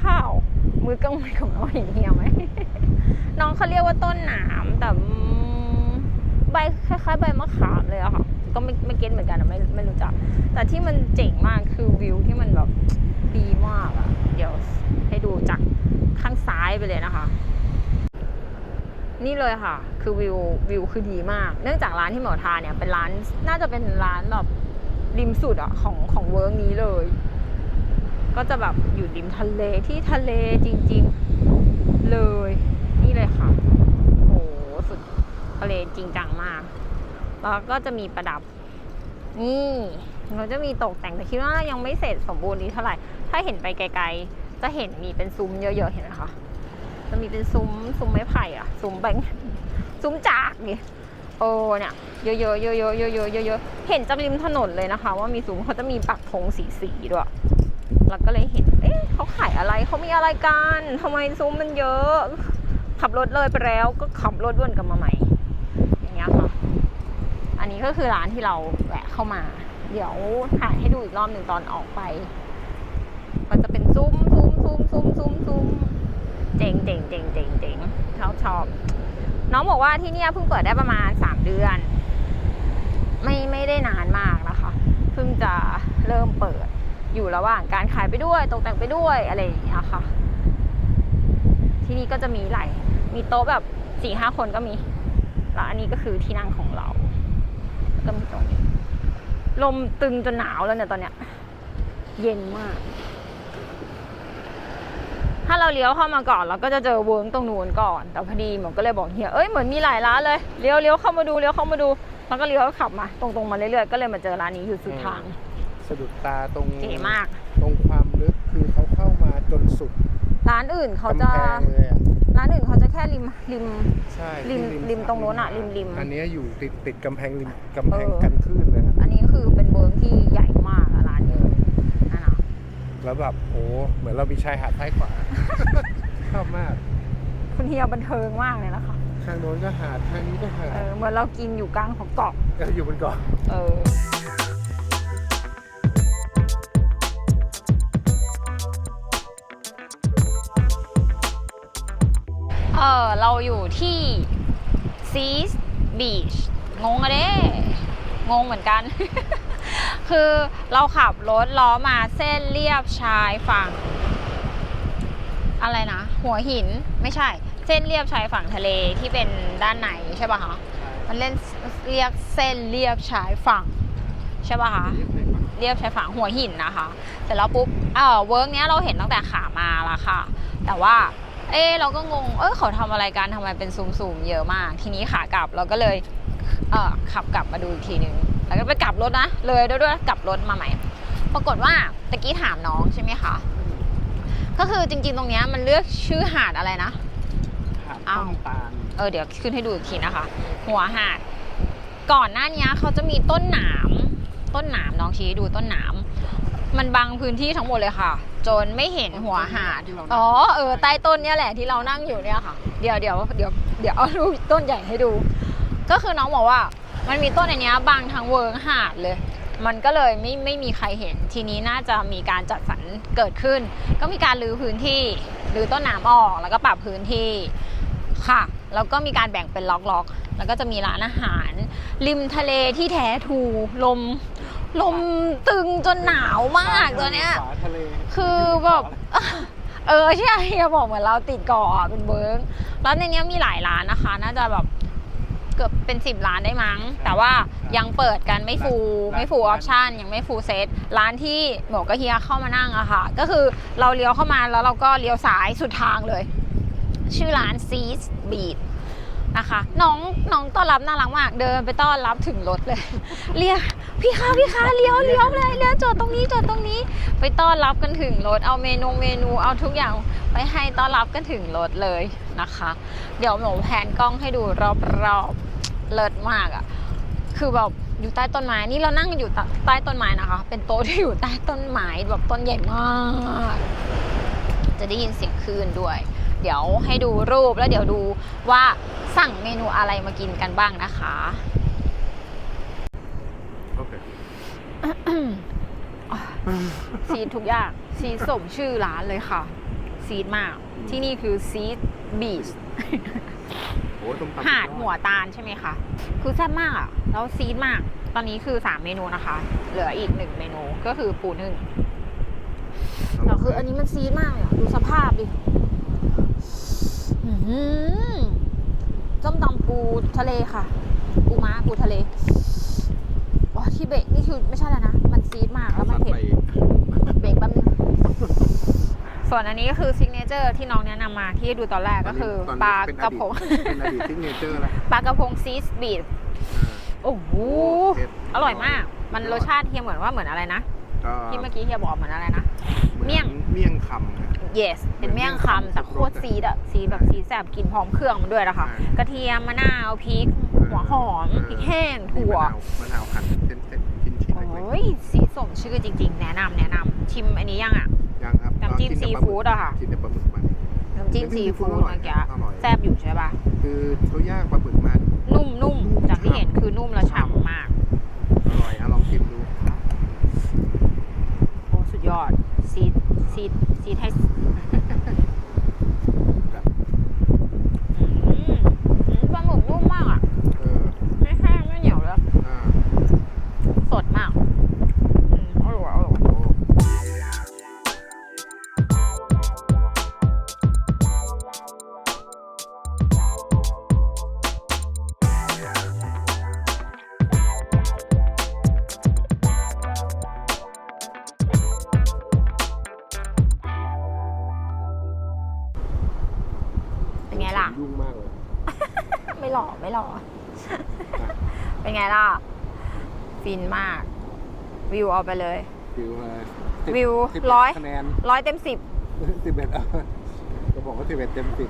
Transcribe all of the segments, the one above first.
ข้าว มือกลางวันของน้องเห็นเฮียไหม น้องเขาเรียกว่าต้นหนามแต่ใบคล้ายๆใบมะขามเลยอะค่ะ ก็ไม่ไม่เก็ตเหมือนกันอะไม่ไม่รู้จัก แต่ที่มันเจ๋งมากคือวิวที่มันแบบดีมากอะเดี๋ยวให้ดูจากข้างซ้ายไปเลยนะคะ นี่เลยค่ะ คือวิววิวคือดีมาก เนื่องจากร้านที่หมอทาเนี่ยเป็นร้านน่าจะเป็นร้านแบบริมสุดอะของของเวิร์กนี้เลย ก็จะแบบอยู่ริมทะเลที่ทะเลจริง ๆ เลย นี่เลยค่ะ โอ้สุดทะเลจริงจังมาก แล้วก็จะมีประดับ นี่เราจะมีตกแต่งแต่คิดว่ายังไม่เสร็จสมบูรณ์ดีเท่าไหร่ ถ้าเห็นไปไกล ๆ จะเห็นมีเป็นซุ้มเยอะๆ เห็นไหมคะ จะมีเป็นซุ้มซุ้มไม้ไผ่อะซุ้มแบงซุ้มจากนี่โอ้เนี่ยเยอะๆเยอะๆเยอะๆเยอะๆเห็นจากริมถนนเลยนะคะ ว่ามีซุ้มเขาจะมีปักธงสีๆด้วย เราก็เลยเห็น เอ๊ะเขาขายอะไรเขามีอะไรกันทำไมซุ้มมันเยอะ ขับรถเลยไปแล้วก็ขับรถวนกลับมาใหม่ อย่างเงี้ยค่ะ อันนี้ก็คือร้านที่เราแวะเข้ามา เดี๋ยวถ่ายให้ดูอีกรอบหนึ่งตอนออกไป มันจะเป็นซุ้มซุ้มซุ้มซุ้มซุ้มซุ้มเจ๋งเจ๋งเจ๋งเจ๋งเจ๋งชอบชอบ น้องบอกว่าที่เนี่ยเพิ่งเปิดได้ประมาณสามเดือน ไม่ไม่ได้นานมากนะคะ เพิ่งจะเริ่มเปิด อยู่ระหว่างการขายไปด้วย ตกแต่งไปด้วยอะไรอย่างเงี้ยค่ะ ที่นี่ก็จะมีหลายมีโต๊ะแบบสี่ห้าคนก็มีแล้วอันนี้ก็คือที่นั่งของเรา ก็มีตรงนี้ลมตึงจนหนาวแล้วเนี่ยตอนเนี้ย เย็นมาก ถ้าเราเลี้ยวเข้ามาก่อนเราก็จะเจอเวิร์กตรงนู้นก่อน แต่พอดีหมอก็เลยบอกเฮียเอ้ยเหมือนมีหลายร้านเลยเลี้ยวเลี้ยวเข้ามาดูเลี้ยวเข้ามาดูแล้วก็เลี้ยวขับมา ตรงๆมาเรื่อยๆก็เลยมาเจอร้านนี้อยู่สุดทาง สะดุดตาตรงเก๋มาก ตรงความลึกคือเขาเข้ามาจนสุดร้านอื่นเขากำจะแพงเลยอะร้านอื่นเขาจะแค่ริมริม ใช่ริมที่ริมตรงโน้นอะริมริมอันเนี้ยอยู่ติดติดกำแพงริมกำแพงเออ กันคลื่นเลยนะอันนี้ก็คือเป็นเวิร์กที่ใหญ่มากอะร้านนี้นั่นอะแล้วแบบโอ้เหมือนเรามีชายหาดซ้ายขวา ชอบมาก คุณเฮียบันเทิงมากเลยนะคะข้างโน้นก็หาดข้างนี้ก็หาเอดอเหมือนเรากินอยู่กลางของเกาะก็อยู่บนเกาะ เออ ออเราอยู่ที่ซีสบีชงงอะเด้งงเหมือนกัน คือเราขับรถล้อมาเส้นเรียบชายฝั่ง อะไรนะ หัวหินไม่ใช่ เส้นเรียบชายฝั่งทะเลที่เป็นด้านในใช่ป่ะคะมันเล่นเรียกเส้นเรียบชายฝั่งใช่ป่ะคะเรียบชายฝั่งหัวหินนะคะ เสร็จแล้วปุ๊บเออเวิร์กเนี้ยเราเห็นตั้งแต่ขามาแล้วค่ะ แต่ว่า เออเราก็งง เออเขาทำอะไรกันทำไมเป็นซูมๆเยอะมาก ทีนี้ขากลับเราก็เลยเออขับกลับมาดูอีกทีนึง แล้วก็ไปกลับรถนะ เลยด้วยด้วยกลับรถมาใหม่ ปรากฏว่าตะกี้ถามน้องใช่ไหมคะ ก็คือจริงๆตรงเนี้ยมันเลือกชื่อหาดอะไรนะหาดอ้าวต้นตาลเออเดี๋ยวขึ้นให้ดูอีกทีนะคะ หัวหาด ก่อนหน้านี้เขาจะมีต้นหนาม ต้นหนามน้องชี้ให้ดูต้นหนาม มันบังพื้นที่ทั้งหมดเลยค่ะ จนไม่เห็นหัวหาด อ๋อ เออ ใต้ต้นเนี้ยแหละที่เรานั่งอยู่เนี่ยค่ะ เดี๋ยวเดี๋ยวเดี๋ยวเดี๋ยวเอารูปต้นใหญ่ให้ดู ก็คือน้องบอกว่า มันมีต้นอันเนี้ยบังทั้งเวิร์งหาดเลย มันก็เลยไม่ไม่มีใครเห็น ทีนี้น่าจะมีการจัดสรรเกิดขึ้น ก็มีการรื้อพื้นที่รื้อต้นหนามออกแล้วก็ปรับพื้นที่ค่ะ แล้วก็มีการแบ่งเป็นล็อกๆ แล้วก็จะมีร้านอาหาร ริมทะเลที่แท้ทูลม ลมตึงจนหนาวมากตัวเนี้ย ฝาทะเลคือแบบเออใช่เฮียบอกเหมือนเราติดเกาะอะเป็นเบิร์กแล้วในเนี้ยมีหลายร้านนะคะ น่าจะแบบเกือบเป็นสิบร้านได้มั้ง แต่ว่ายังเปิดกันไม่ฟูไม่ฟูออปชันยังไม่ฟูเซตร้านที่หมวกกับเฮียเข้ามานั่งอะค่ะ ก็คือเราเลี้ยวเข้ามาแล้วเราก็เลี้ยวซ้ายสุดทางเลย ชื่อร้านซีสบีดนะคะ น้องน้องต้อนรับน่ารักมากเดินไปต้อนรับถึงรถเลย เรียก พี่คะพี่คะเลี้ยวเลี้ยวเลยเลี้ยวจอดตรงนี้จอดตรงนี้ ไปต้อนรับกันถึงรถเอาเมนูเมนูเอาทุกอย่างไปให้ต้อนรับกันถึงรถเลยนะคะ เดี๋ยวหนูแพนกล้องให้ดูรอบๆเลิศมากอะ่ะคือแบบอยู่ใต้ต้นไม้นี่เรานั่งอยู่ใต้ต้นไม้นะคะ เป็นโต๊ะที่อยู่ใต้ต้นไม้แบบต้นใหญ่มาก จะได้ยินเสียงคลื่นด้วย เดี๋ยวให้ดูรูปแล้วเดี๋ยวดูว่าสั่งเมนูอะไรมากินกันบ้างนะคะ โอเค ซีดทุกอย่างซีดสมชื่อร้านเลยค่ะ ซีดมาก ที่นี่คือซีดบีชโอ้ต้มตำหาดหัวตาลใช่ไหมคะ คือแซ่บมากอะแล้วซีดมาก ตอนนี้คือ3เมนูนะคะ เหลืออีก1เมนูก็คือปูนึ่งแต่คืออันนี้มันซีดมากเลยอะดูสภาพดิอื้อหือส้มตำปูทะเลค่ะ ปูม้าปูทะเลว้า ที่เบรกนี่คือไม่ใช่แล้วนะ มันซีดมากแล้วมันเผ็ดไปเบรกแป๊บนึงส่วนอันนี้ก็คือซิกเนเจอร์ที่น้องแนะนำมาที่ดูตอนแรกก็คือตนนี้ปลากระพงเป็นอดีตซิกเนเจอร์แล้วปลากระพงซีสบีดโอ้โหเผ็ดอร่อยมาก มันรสชาติเฮียเหมือนว่าเหมือนอะไรนะก็ที่เมื่อกี้เฮียบอกเหมือนอะไรนะหอนเมี่ยงเมี่ยงคำนะ yes เป็นเมี่ยงคำแต่โคตรซีดอะซีดแบบซีดแสบกินพร้อมเครื่องมันด้วยนะคะใช่กระเทียมมะนาวพริก หัวหอมพริกแห้งมีถั่วมะนาวมะนาวหั่นเป็นเส้นๆชิ้นๆโอเล็ก้ยซีดสมชื่อจริง ๆ แนะนำแนะนำชิมอันนี้ยังอะๆยังครับน้ำจิ้มก็กิซีกับปลาหมึกฟู้ดอะค่ะ กินแต่ปลาหมึกมาน้ำจิ้มซีฟู้ดอร่อยเมื่อกี้อร่อย แซ่บอยู่ใช่ปะคือเขาย่างปลาหมึกมานุ่มๆจากที่เห็นคือนุ่มและฉ่ำมาก อร่อยอะลองชิมดู โอ้สุดยอดซีดซีดซีดให้ ไม่หล่อไม่หล่อ เป็นไงล่ะ ฟินมาก วิวเอาไปเลย วิวเลยวิวสิบร้อย คะแนนร้อยเต็มสิบสิบเอ็ดเอาจะบอกว่าสิบเอ็ดเต็มสิบ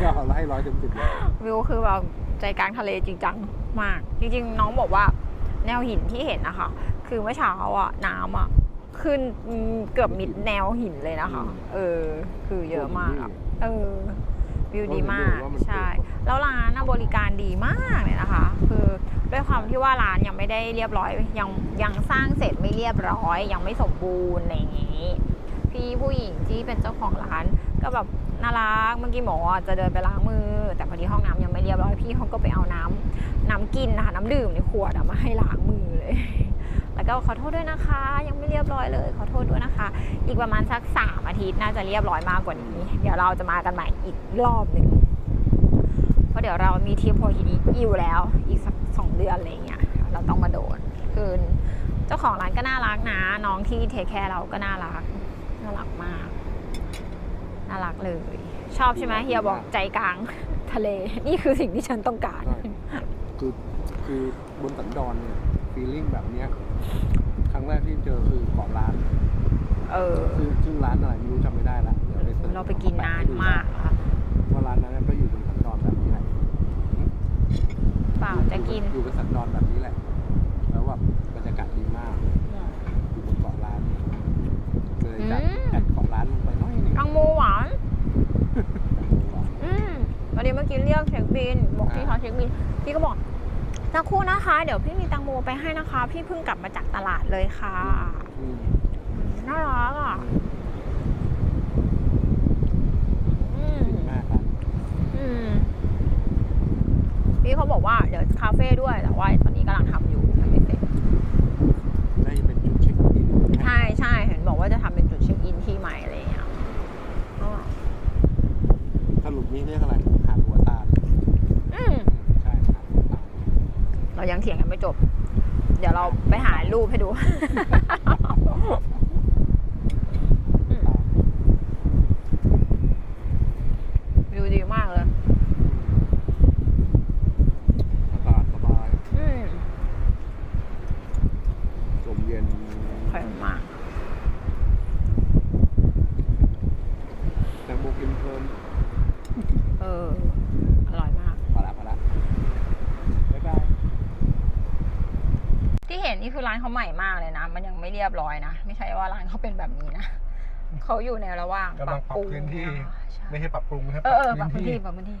ก็เอาให้ร้อยเต็มสิบเลยวิวคือแบบใจกลางทะเลจริงจังมาก จริง ๆ น้องบอกว่า แนวหินที่เห็นนะคะ คือเมื่อเช้าอะน้ำอะขึ้นอืมเกือบมิดแนวหินเลยนะคะ เออ คือเยอะมากอะ เออวิวดีมาก ใช่ แล้วร้านนะ บริการดีมากเลยนะคะ คือด้วยความที่ว่าร้านยังไม่ได้เรียบร้อย ยังยังสร้างเสร็จไม่เรียบร้อย ยังไม่สมบูรณ์อะไรอย่างนี้ พี่ผู้หญิงที่เป็นเจ้าของร้าน ก็แบบน่ารักเมื่อกี้หมอจะเดินไปล้างมือ แต่พอดีห้องน้ำยังไม่เรียบร้อยพี่เขาก็ไปเอาน้ำน้ำกินนะคะน้ำดื่มในขวดมาให้ล้างมือเลย แล้วก็ขอโทษด้วยนะคะ ยังไม่เรียบร้อยเลย ขอโทษด้วยนะคะ อีกประมาณสักสามอาทิตย์น่าจะเรียบร้อยมากกว่านี้ เดี๋ยวเราจะมากันใหม่อีกรอบหนึ่ง เพราะเดี๋ยวเรามีทริปโพฮินิอยู่แล้วอีกสักสองเดือนอะไรเงี้ยเราต้องมาโดนคือเจ้าของร้านก็น่ารักนะ น้องที่เทคแคร์เราก็น่ารักน่ารักมาก น่ารักเลย ชอบใช่ไหมเฮียบอกใจกลางทะเล นี่คือสิ่งที่ฉันต้องการใช่คือคือบนสันดอนเนี่ยฟีลลิ่งแบบเนี้ยครั้งแรกที่เจอคือเกาะร้าน เออ คือชื่อร้านอะไรไม่รู้จำไม่ได้ละเดี๋ยวไปสิชเราไปกินนานมากค่ะ ว่าร้านนั้นก็อยู่บนสันดอนแบบนี้แหละ เปล่าจะ กิน อยู่บนสันดอนแบบนี้แหละ แล้วแบบบรรยากาศดีมาก อยู่บนเกาะล้านเลยจัดอืมแอดเกาะล้านลงไปหน้อยหนึงกังโมหวาน อืมวันนี้เมื่อกี้เรียกเช็คบิน บอกพี่เขาเช็คบิน พี่ก็บอกสักครู่นะคะ เดี๋ยวพี่มีตังโมไปให้นะคะ พี่เพิ่งกลับมาจากตลาดเลยค่ะอืมน่ารักอะอืมดีมากครับอืม พี่เขาบอกว่าเดี๋ยวคาเฟ่ด้วยแต่ว่าตอนนี้กำลังทำอยู่ยังไม่เสร็จได้เป็นจุดเช็คอินใช่ใช่เห็นบอกว่าจะทำเป็นจุดเช็คอินที่ใหม่อะไรอย่างเงี้ยก็สรุปนี่เรียกอะไรหาดหัวตาลอืมอืมใช่หาดหัวตาลเรายังเถียงกันไม่จบ เดี๋ยวเราไปหารูปให้ดู เห็นนี่คือร้านเขาใหม่มากเลยนะ มันยังไม่เรียบร้อยนะ ไม่ใช่ว่าร้านเขาเป็นแบบนี้นะเขาอยู่ในระหว่างกำลังปรับพื้นที่ ไม่ใช่ปรับปรุงใช่รับเออปรับพื้นที่ปรับพื้นที่